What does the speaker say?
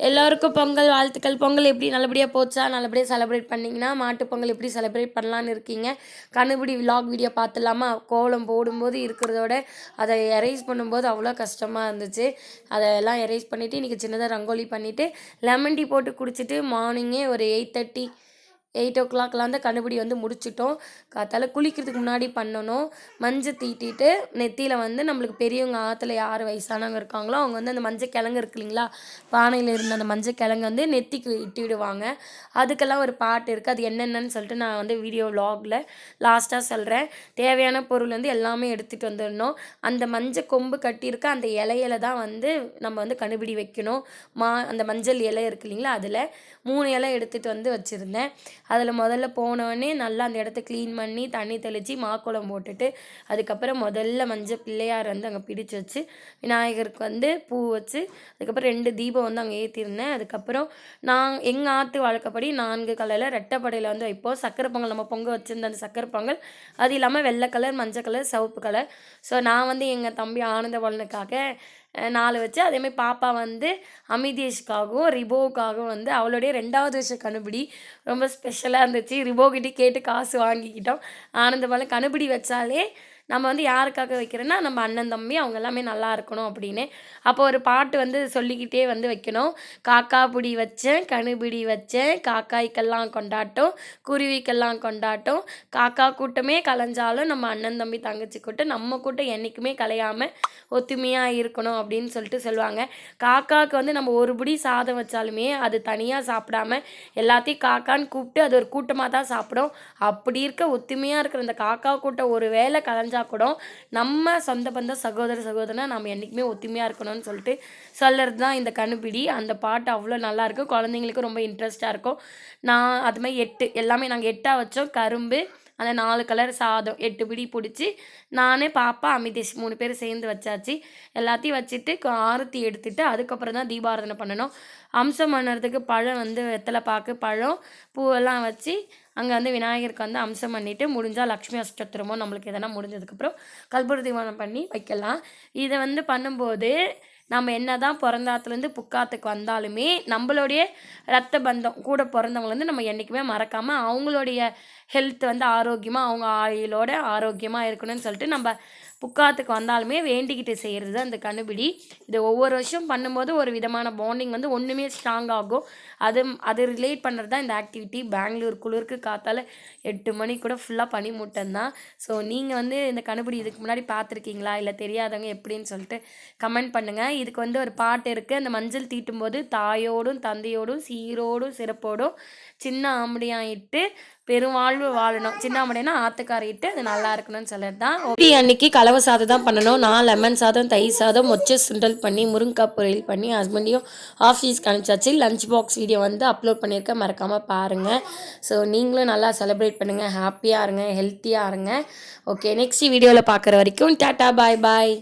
எல்லோருக்கும் பொங்கல் வாழ்த்துக்கள். பொங்கல் எப்படி நல்லபடியாக போச்சா? நல்லபடியாக செலிப்ரேட் பண்ணிங்கன்னா மாட்டுப் பொங்கல் எப்படி செலிப்ரேட் பண்ணலான்னு இருக்கீங்க? கண்ணுபிடி விலாக் வீடியோ பார்த்துலாமா கோலம் போடும்போது இருக்கிறதோட அதை எரேஸ் பண்ணும்போது அவ்வளோ கஷ்டமாக இருந்துச்சு. அதெல்லாம் எரேஸ் பண்ணிவிட்டு இன்றைக்கி சின்னதாக ரங்கோலி பண்ணிவிட்டு லெமன் டீ போட்டு குடிச்சிட்டு மார்னிங்கே ஒரு எயிட் தேர்ட்டி எயிட் ஓ கிளாக்லாம் தான் கண்டுபிடி வந்து முடிச்சிட்டோம். காத்தால் குளிக்கிறதுக்கு முன்னாடி பண்ணணும். மஞ்சள் தீட்டிட்டு நெத்தியில் வந்து நம்மளுக்கு பெரியவங்க ஆற்றுல யார் வயசானவங்க இருக்காங்களோ அவங்க வந்து அந்த மஞ்சள் கிழங்கு இருக்கு இல்லைங்களா? பானையில் இருந்த அந்த மஞ்சள் கிழங்கு வந்து நெத்திக்கு இட்டு விடுவாங்க. அதுக்கெல்லாம் ஒரு பாட்டு இருக்குது அது என்னென்னு சொல்லிட்டு நான் வந்து வீடியோ வ்ளாகில் லாஸ்ட்டாக சொல்கிறேன் தேவையான பொருள் வந்து எல்லாமே எடுத்துகிட்டு வந்துடணும். அந்த மஞ்சள் கொம்பு கட்டியிருக்க அந்த இலையில தான் வந்து நம்ம வந்து கண்டுபிடி வைக்கணும். மா அந்த மஞ்சள் இலை இருக்கு இல்லைங்களா? அதில் மூணு இலை எடுத்துகிட்டு வந்து வச்சுருந்தேன். அதில் முதல்ல போனோடனே நல்லா அந்த இடத்த க்ளீன் பண்ணி தண்ணி தெளித்து மாக்குளம் போட்டுட்டு அதுக்கப்புறம் முதல்ல மஞ்சள் பிள்ளையார் வந்து அங்கே பிடிச்சி வச்சு விநாயகருக்கு வந்து பூ வச்சு அதுக்கப்புறம் ரெண்டு தீபம் வந்து அங்கே ஏற்றிருந்தேன் அதுக்கப்புறம் நான் எங்கள் ஆற்று வழக்கப்படி நான்கு கலரில் ரெட்டைப்படையில் வந்து வைப்போம். சக்கரை பொங்கல் நம்ம பொங்க வச்சுருந்த அந்த சக்கரை பொங்கல் அது இல்லாமல் வெள்ளை கலர் மஞ்சள் கலர் சிவப்பு கலர். ஸோ நான் வந்து எங்கள் தம்பி ஆனந்த வளனுக்காக நாலு வச்சு. அதேமாதிரி பாப்பா வந்து அமிதேஷ்காகவும் ரிபோவுக்காகவும் வந்து அவளுடைய ரெண்டாவது வருஷம் கணுபிடி ரொம்ப ஸ்பெஷலாக இருந்துச்சு. ரிபோக்கிட்டே கேட்டு காசு வாங்கிக்கிட்டோம். ஆனந்தபாலம் கணுபிடி வச்சாலே நம்ம வந்து யாருக்காக வைக்கிறோன்னா நம்ம அண்ணன் தம்பி அவங்க எல்லாமே நல்லா இருக்கணும் அப்படின்னு. அப்போ ஒரு பாட்டு வந்து சொல்லிக்கிட்டே வந்து வைக்கணும். காக்கா பிடி வச்சேன் கணுபிடி வச்சேன் காக்காய்க்கெல்லாம் கொண்டாட்டம் குருவிக்கெல்லாம் கொண்டாட்டம். காக்கா கூட்டமே கலைஞ்சாலும் நம்ம அண்ணன் தம்பி தங்கச்சி கூட்டம் நம்ம கூட்டம் என்றைக்குமே கலையாமல் ஒத்துமையாக இருக்கணும் அப்படின்னு சொல்லிட்டு சொல்லுவாங்க. காக்காவுக்கு வந்து நம்ம ஒரு பிடி சாதம் வச்சாலுமே அது தனியாக சாப்பிடாம எல்லாத்தையும் காக்கான்னு கூப்பிட்டு அது ஒரு கூட்டமாக தான் சாப்பிடும். அப்படி இருக்க ஒத்துமையாக இருக்கிற அந்த காக்கா கூட்டம் ஒரு வேளை கலைஞ்ச தெரிஞ்சால் கூட நம்ம சொந்த பந்த சகோதர சகோதரனை நம்ம என்றைக்குமே ஒத்துமையாக இருக்கணும்னு சொல்லிட்டு சொல்கிறது தான் இந்த கணுப்பிடி அந்த பாட்டு அவ்வளோ நல்லாயிருக்கும் குழந்தைங்களுக்கு ரொம்ப இன்ட்ரெஸ்ட்டாக இருக்கும். நான் அது மாதிரி எட்டு எல்லாமே நாங்கள் எட்டாக வச்சோம். கரும்பு அந்த நாலு கலர் சாதம் எட்டு பிடி பிடிச்சி நானே பாப்பா அமிதேஷ் மூணு பேர் சேர்ந்து வச்சாச்சு. எல்லாத்தையும் வச்சுட்டு ஆரத்தி எடுத்துட்டு அதுக்கப்புறம் தான் தீபாராதனை பண்ணணும். அம்சம் பண்ணுறதுக்கு பழம் வந்து வெத்தலை பாக்கு பழம் பூவெல்லாம் வச்சு அங்கே வந்து விநாயகருக்கு வந்து அம்சம் பண்ணிவிட்டு முடிஞ்சால் லக்ஷ்மி அஷ்டத்திரமோ நம்மளுக்கு எதனா முடிஞ்சதுக்கப்புறம் கல்புர தீபானம் பண்ணி வைக்கலாம். இதை வந்து பண்ணும்போது நம்ம என்ன தான் பிறந்தாத்துலேருந்து புக்காத்துக்கு வந்தாலுமே நம்மளுடைய ரத்த பந்தம் கூட பிறந்தவங்க நம்ம என்றைக்குமே மறக்காமல் அவங்களுடைய ஹெல்த் வந்து ஆரோக்கியமாக அவங்க ஆயுளோட ஆரோக்கியமாக இருக்கணும்னு சொல்லிட்டு நம்ம புக்காத்துக்கு வந்தாலுமே வேண்டிக்கிட்டு செய்கிறது அந்த கண்டுபிடி இதை ஒவ்வொரு வருஷம் பண்ணும்போது ஒரு விதமான பாண்டிங் வந்து ஒன்றுமே ஸ்ட்ராங் ஆகும். அது அது ரிலேட் பண்ணுறது தான் இந்த ஆக்டிவிட்டி பெங்களூர் குளிருக்கு காத்தால் எட்டு மணி கூட ஃபுல்லாக பனி மூட்டம் தான் ஸோ நீங்கள் வந்து இந்த கண்டுபிடி இதுக்கு முன்னாடி பார்த்துருக்கீங்களா? இல்லை தெரியாதவங்க எப்படின்னு சொல்லிட்டு கமெண்ட் பண்ணுங்கள் இதுக்கு வந்து ஒரு பாட்டு இருக்குது அந்த மஞ்சள் தீட்டும் போது தாயோடும் தந்தையோடும் சீரோடும் சிறப்போடும் சின்ன ஆம்படியாயிட்டு பெருவாழ்வு வாழணும். சின்னாமடைனா ஆத்துக்காரிட்டு அது நல்லா இருக்கணும்னு சொல்லிட்டு தான் ஓடி அன்னைக்கு கலவை சாதம் தான் பண்ணணும். நான் லெமன் சாதம் தயிர் சாதம் மொச்சை சுண்டல் பண்ணி முருங்கக்காய் பொரியல் பண்ணி ஹஸ்பண்டையும் ஆஃபீஸ்க்கு அனுப்பிச்சாச்சு லஞ்ச் பாக்ஸ் வீடியோ வந்து அப்லோட் பண்ணியிருக்கேன். மறக்காமல் பாருங்கள் ஸோ நீங்களும் நல்லா செலிப்ரேட் பண்ணுங்கள் ஹாப்பியாக இருங்க. ஹெல்த்தியாக இருங்க. ஓகே நெக்ஸ்ட் வீடியோவில் பார்க்குற வரைக்கும் டாட்டா பாய் பாய்